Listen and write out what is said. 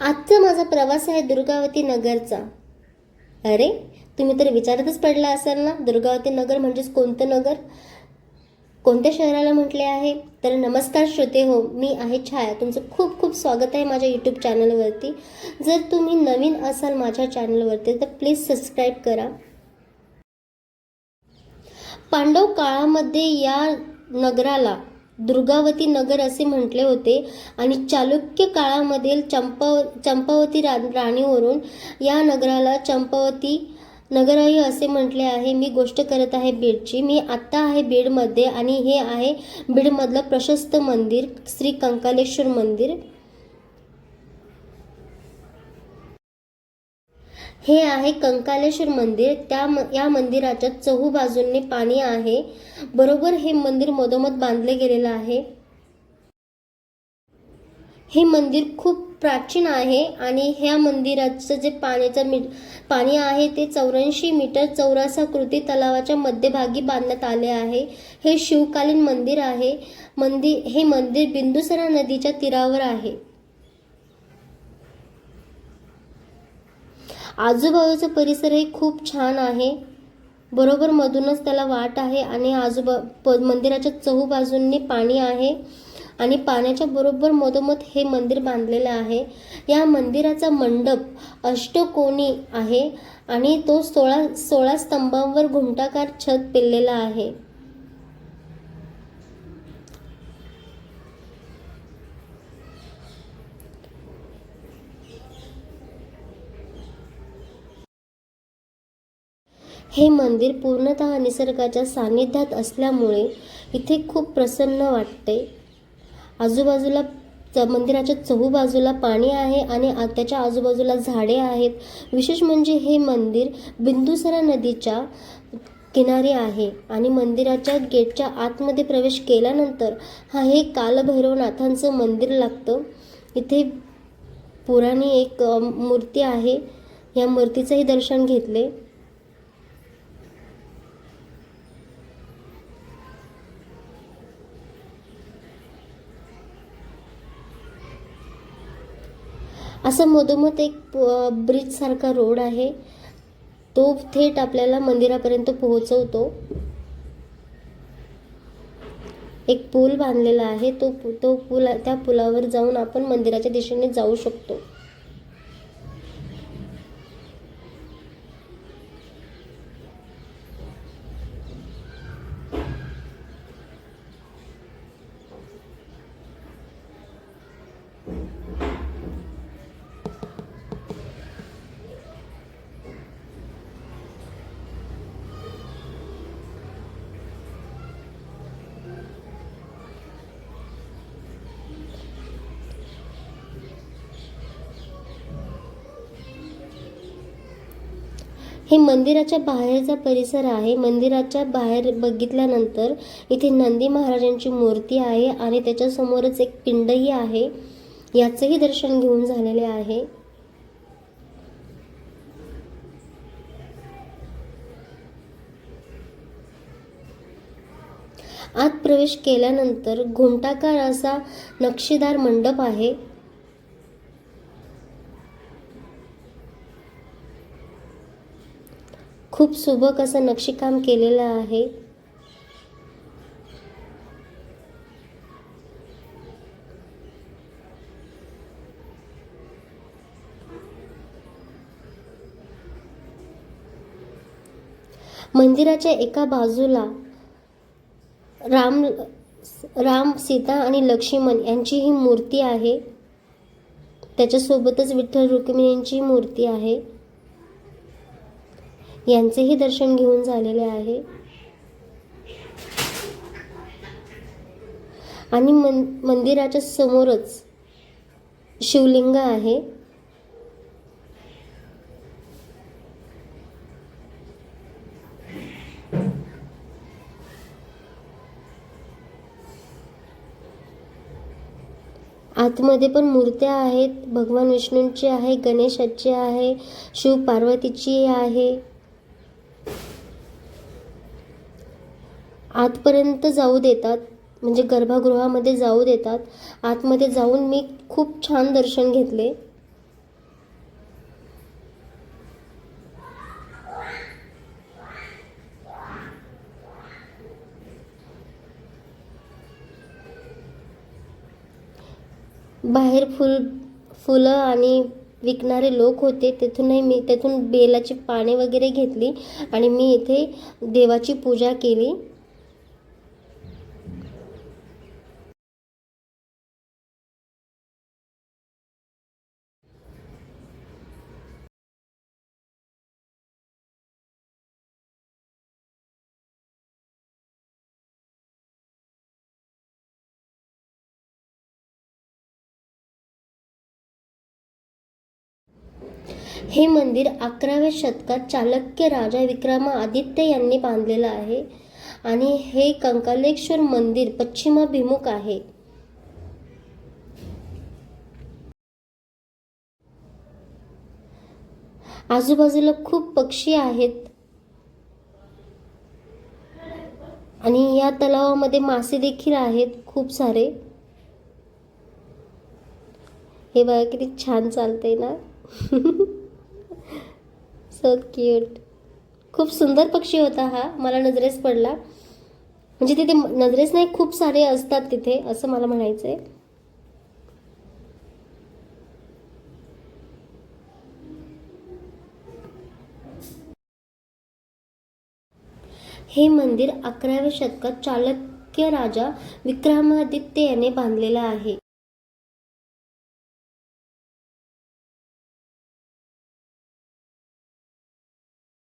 आजचा माझा प्रवास आहे दुर्गावती नगरचा. अरे तुम्ही तर विचारतच पडला असाल ना दुर्गावती नगर म्हणजेच कोणतं नगर? कोणत्या शहराला म्हटले आहे? तर नमस्कार श्रोते हो मी आहे छाया. तुमचं खूप खूप स्वागत आहे माझ्या यूट्यूब चॅनलवरती जर तुम्ही नवीन असाल माझ्या चॅनलवरती तर प्लीज सबस्क्राईब करा. पांडव काळामध्ये या नगराला दुर्गावती नगर असे म्हटले होते. आणि चालुक्य काळामधील चंपाव चंपावती रा राणीवरून या नगराला चंपावती नगरही असे म्हटले आहे. मी गोष्ट करत आहे बीडची. मी आत्ता आहे बीडमध्ये आणि हे आहे बीडमधलं प्रशस्त मंदिर श्री कंकालेश्वर मंदिर. हे आहे कंकालेश्वर मंदिर. त्या म या मंदिराच्या चहू बाजूंनी पाणी आहे. बरोबर हे मंदिर मधोमध बांधले गेलेलं आहे. हे मंदिर खूप प्राचीन आहे आणि ह्या मंदिराचं जे पाण्याचं मी पाणी आहे ते चौऱ्याऐंशी मीटर चौरासा कृती तलावाच्या मध्यभागी बांधण्यात आले आहे. हे शिवकालीन मंदिर आहे. मंदिर हे मंदिर बिंदुसरा नदीच्या तीरावर आहे. आजूबाजूचा परिसरही खूप छान आहे. बरोबर मधूनच त्याला वाट आहे आणि आजूबा प मंदिराच्या चहूबाजूंनी पाणी आहे आणि पाण्याच्या बरोबर मधोमध हे मंदिर बांधलेलं आहे. या मंदिराचा मंडप अष्टकोनी आहे आणि तो सोळा सोळा स्तंभांवर घुमटाकार छत पेललेला आहे. हे मंदिर पूर्णतः निसर्गाच्या सान्निध्यात असल्यामुळे इथे खूप प्रसन्न वाटते. आजूबाजूला च मंदिराच्या चहूबाजूला पाणी आहे आणि त्याच्या आजूबाजूला झाडे आहेत. विशेष म्हणजे हे मंदिर बिंदुसरा नदीच्या किनारी आहे आणि मंदिराच्या गेटच्या आतमध्ये प्रवेश केल्यानंतर हा हे कालभैरवनाथांचं मंदिर लागतं. इथे पुराणी एक मूर्ती आहे. या मूर्तीचंही दर्शन घेतले. असं मधोमध एक ब्रिजसारखा रोड आहे. तो थेट आपल्याला मंदिरापर्यंत पोहोचवतो. एक पूल बांधलेला आहे. तो तो पूल त्या पुलावर जाऊन आपण मंदिराच्या दिशेने जाऊ शकतो. हे मंदिराच्या बाहेरचा परिसर आहे. मंदिराच्या बाहेर बघितल्यानंतर इथे नंदी महाराजांची मूर्ती आहे आणि त्याच्यासमोरच एक पिंडही आहे. याचंही दर्शन घेऊन झालेले आहे. आत प्रवेश केल्यानंतर घुमटाकार असा नक्षीदार मंडप आहे. खूप सुबक असं नक्षीकाम केलेलं आहे. मंदिराच्या एका बाजूला राम राम सीता आणि लक्ष्मण यांची ही मूर्ती आहे. त्याच्यासोबतच विठ्ठल रुक्मिणींची मूर्ती आहे. यांचेही दर्शन घेऊन झालेले आहे. आणि मन मंदिराच्या समोरच शिवलिंग आहे. आतमध्ये पण मूर्त्या आहेत. भगवान विष्णूंची आहे गणेशाची आहे शिव पार्वतीची आहे. आतपर्यंत जाऊ देतात म्हणजे गर्भगृहामध्ये जाऊ देतात. आतमध्ये जाऊन मी खूप छान दर्शन घेतले. बाहेर फुल फुलं आणि विकणारे लोक होते तेथूनही मी तेथून बेलाची पाने वगैरे घेतली आणि मी इथे देवाची पूजा केली. हे मंदिर अकराव्या शतकात चालक्य राजा विक्रमादित्य यांनी बांधलेलं आहे आणि हे कंकालेश्वर मंदिर पश्चिमाभिमुख आहे. आजूबाजूला खूप पक्षी आहेत. आणि या तलावामध्ये मासे देखील आहेत खूप सारे. हे बघा किती छान चालतंय ना? सो क्यूट खूप सुंदर पक्षी होता हा. मला नजरेस पडला. म्हणजे तिथे नजरेस नाही खूप सारे असतात तिथे असं मला म्हणायचं आहे हे मंदिर अकराव्या शतकात चालुक्य राजा विक्रमादित्य याने बांधलेलं आहे.